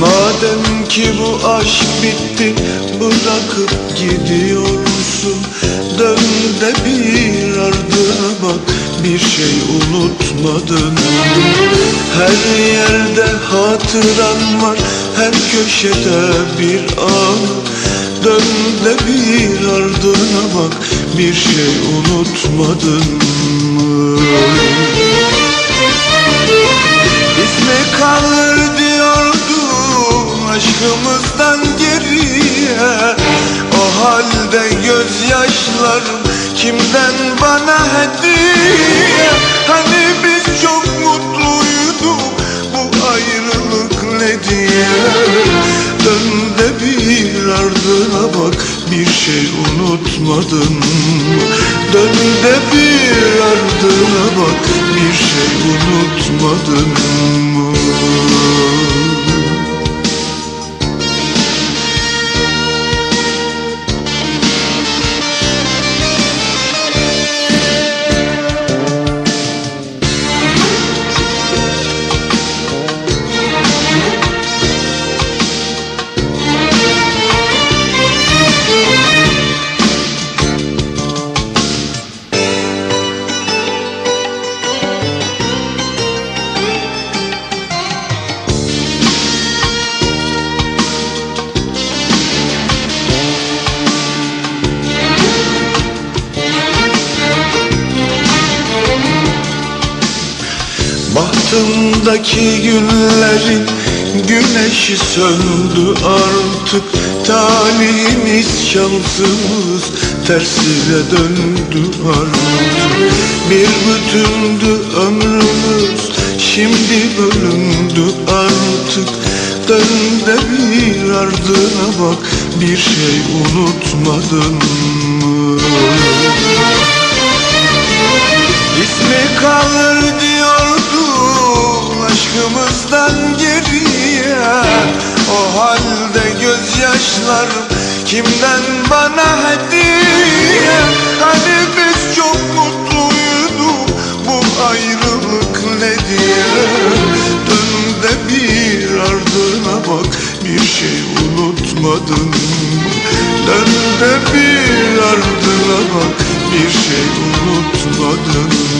Madem ki bu aşk bitti bırakıp gidiyorsun. Dön de bir ardına bak bir şey unutmadın. Her yerde hatıran var her köşede bir an. Dön de bir ardına bak bir şey unutmadın mı? Gözyaşlarım kimden bana hediye Hani biz çok mutluyduk bu ayrılık ne diye Dön de bir ardına bak bir şey unutmadın mı? Dön de bir ardına bak bir şey unutmadın mı? Bahtımdaki günlerin güneşi söndü artık. Talihimiz şansımız tersine döndü artık. Bir bütündü ömrümüz şimdi bölündü artık. Dön de bir ardına bak bir şey unutmadın mı? İsmi kalır aşkımızdan geriye O halde gözyaşlarım kimden bana hediye Hani biz çok mutluyduk bu ayrılık ne diye Dön de bir ardına bak bir şey unutmadın? Dön de bir ardına bak bir şey unutmadın?